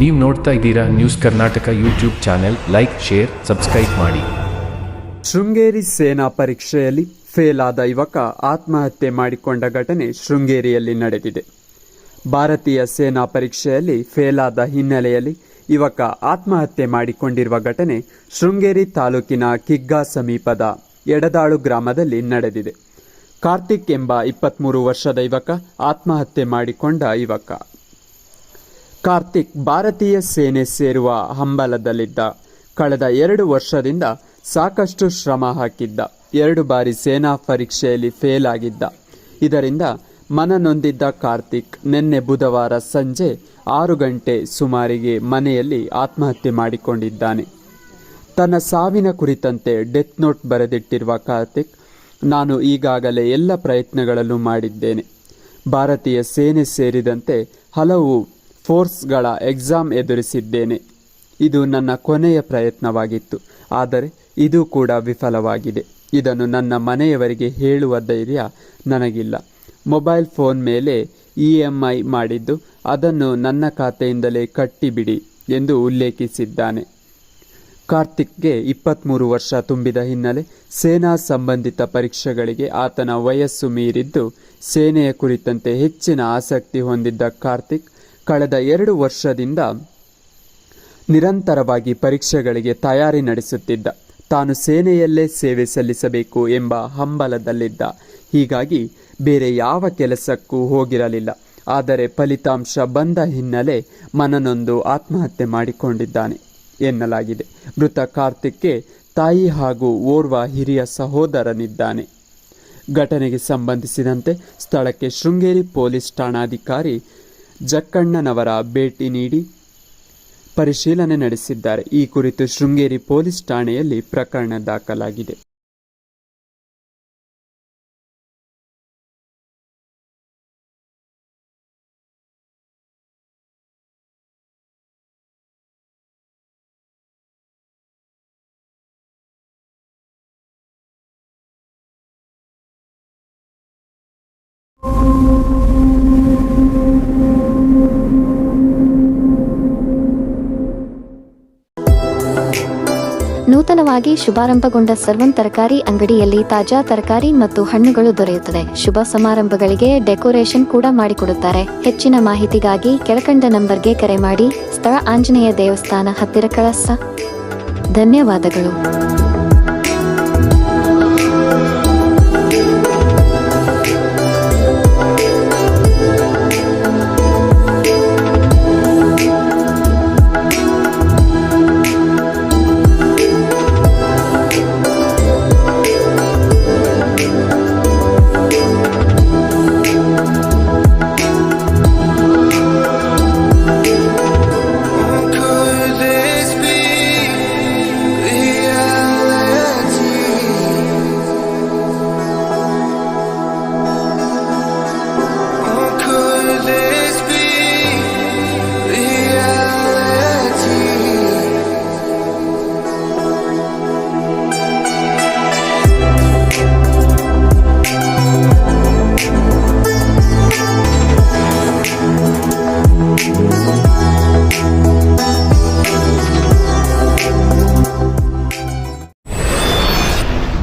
ನೀವು ನೋಡ್ತಾ ಇದ್ದೀರಾ news Karnataka YouTube channel like share subscribe ಮಾಡಿ. ಶೃಂಗೇರಿ ಸೇನಾ ಪರೀಕ್ಷೆಯಲ್ಲಿ ಫೇಲ್ ಆದ ಯುವಕ ಆತ್ಮಹತ್ಯೆ ಮಾಡಿಕೊಂಡ ಘಟನೆ ಶೃಂಗೇರಿಯಲ್ಲಿ ನಡೆದಿದೆ. ಭಾರತೀಯ ಸೇನಾ ಪರೀಕ್ಷೆಯಲ್ಲಿ ಫೇಲ್ ಆದ ಹಿನ್ನೆಲೆಯಲ್ಲಿ ಯುವಕ ಆತ್ಮಹತ್ಯೆ ಮಾಡಿಕೊಂಡಿರುವ ಘಟನೆ ಶೃಂಗೇರಿ ತಾಲೂಕಿನ ಕಿಗ್ಗಾ ಸಮೀಪದ ಎಡದಾಳು ಗ್ರಾಮದಲ್ಲಿ ನಡೆದಿದೆ. ಕಾರ್ತಿಕ್ ಎಂಬ ಇಪ್ಪತ್ತ್ಮೂರು ವರ್ಷದ ಯುವಕ ಆತ್ಮಹತ್ಯೆ ಮಾಡಿಕೊಂಡ ಯುವಕ. ಕಾರ್ತಿಕ್ ಭಾರತೀಯ ಸೇನೆ ಸೇರುವ ಹಂಬಲದಲ್ಲಿದ್ದ ಕಳೆದ ಎರಡು ವರ್ಷದಿಂದ ಸಾಕಷ್ಟು ಶ್ರಮ ಹಾಕಿದ್ದ. ಎರಡು ಬಾರಿ ಸೇನಾ ಪರೀಕ್ಷೆಯಲ್ಲಿ ಫೇಲ್ ಆಗಿದ್ದ. ಇದರಿಂದ ಮನನೊಂದಿದ್ದ ಕಾರ್ತಿಕ್ ನಿನ್ನೆ ಬುಧವಾರ ಸಂಜೆ ಆರು ಗಂಟೆ ಸುಮಾರಿಗೆ ಮನೆಯಲ್ಲಿ ಆತ್ಮಹತ್ಯೆ ಮಾಡಿಕೊಂಡಿದ್ದಾನೆ. ತನ್ನ ಸಾವಿನ ಕುರಿತಂತೆ ಡೆತ್ ನೋಟ್ ಬರೆದಿಟ್ಟಿರುವ ಕಾರ್ತಿಕ್, ನಾನು ಈಗಾಗಲೇ ಎಲ್ಲ ಪ್ರಯತ್ನಗಳನ್ನು ಮಾಡಿದ್ದೇನೆ. ಭಾರತೀಯ ಸೇನೆ ಸೇರಿದಂತೆ ಹಲವು ಫೋರ್ಸ್ಗಳ ಎಕ್ಸಾಮ್ ಎದುರಿಸಿದ್ದೇನೆ. ಇದು ನನ್ನ ಕೊನೆಯ ಪ್ರಯತ್ನವಾಗಿತ್ತು. ಆದರೆ ಇದು ಕೂಡ ವಿಫಲವಾಗಿದೆ. ಇದನ್ನು ನನ್ನ ಮನೆಯವರಿಗೆ ಹೇಳುವ ಧೈರ್ಯ ನನಗಿಲ್ಲ. ಮೊಬೈಲ್ ಫೋನ್ ಮೇಲೆ ಇ ಎಂ ಐ ಮಾಡಿದ್ದು ಅದನ್ನು ನನ್ನ ಖಾತೆಯಿಂದಲೇ ಕಟ್ಟಿಬಿಡಿ ಎಂದು ಉಲ್ಲೇಖಿಸಿದ್ದಾನೆ. ಕಾರ್ತಿಕ್ಗೆ ಇಪ್ಪತ್ತ್ಮೂರು ವರ್ಷ ತುಂಬಿದ ಹಿನ್ನೆಲೆ ಸೇನಾ ಸಂಬಂಧಿತ ಪರೀಕ್ಷೆಗಳಿಗೆ ಆತನ ವಯಸ್ಸು ಮೀರಿದ್ದು ಸೇನೆಯ ಕುರಿತಂತೆ ಹೆಚ್ಚಿನ ಆಸಕ್ತಿ ಹೊಂದಿದ್ದ ಕಾರ್ತಿಕ್ ಕಳೆದ ಎರಡು ವರ್ಷದಿಂದ ನಿರಂತರವಾಗಿ ಪರೀಕ್ಷೆಗಳಿಗೆ ತಯಾರಿ ನಡೆಸುತ್ತಿದ್ದ. ತಾನು ಸೇನೆಯಲ್ಲೇ ಸೇವೆ ಸಲ್ಲಿಸಬೇಕು ಎಂಬ ಹಂಬಲದಲ್ಲಿದ್ದ. ಹೀಗಾಗಿ ಬೇರೆ ಯಾವ ಕೆಲಸಕ್ಕೂ ಹೋಗಿರಲಿಲ್ಲ. ಆದರೆ ಫಲಿತಾಂಶ ಬಂದ ಹಿನ್ನೆಲೆ ಮನನೊಂದು ಆತ್ಮಹತ್ಯೆ ಮಾಡಿಕೊಂಡಿದ್ದಾನೆ ಎನ್ನಲಾಗಿದೆ. ಮೃತ ಕಾರ್ತಿಕ್ಗೆ ತಾಯಿ ಹಾಗೂ ಓರ್ವ ಹಿರಿಯ ಸಹೋದರನಿದ್ದಾನೆ. ಘಟನೆಗೆ ಸಂಬಂಧಿಸಿದಂತೆ ಸ್ಥಳಕ್ಕೆ ಶೃಂಗೇರಿ ಪೊಲೀಸ್ ಠಾಣಾಧಿಕಾರಿ ಜಕ್ಕಣ್ಣನವರ ಭೇಟಿ ನೀಡಿ ಪರಿಶೀಲನೆ ನಡೆಸಿದ್ದಾರೆ. ಈ ಕುರಿತು ಶೃಂಗೇರಿ ಪೊಲೀಸ್ ಠಾಣೆಯಲ್ಲಿ ಪ್ರಕರಣ ದಾಖಲಾಗಿದೆ. ನೂತನವಾಗಿ ಶುಭಾರಂಭಗೊಂಡ ಸರ್ವನ್ ತರಕಾರಿ ಅಂಗಡಿಯಲ್ಲಿ ತಾಜಾ ತರಕಾರಿ ಮತ್ತು ಹಣ್ಣುಗಳು ದೊರೆಯುತ್ತದೆ. ಶುಭ ಸಮಾರಂಭಗಳಿಗೆ ಡೆಕೋರೇಷನ್ ಕೂಡ ಮಾಡಿಕೊಡುತ್ತಾರೆ. ಹೆಚ್ಚಿನ ಮಾಹಿತಿಗಾಗಿ ಕೆಳಕಂಡ ನಂಬರ್ಗೆ ಕರೆ ಮಾಡಿ. ಸ್ಥಳ ಆಂಜನೇಯ ದೇವಸ್ಥಾನ ಹತ್ತಿರ ಕಳಸ. ಧನ್ಯವಾದಗಳು.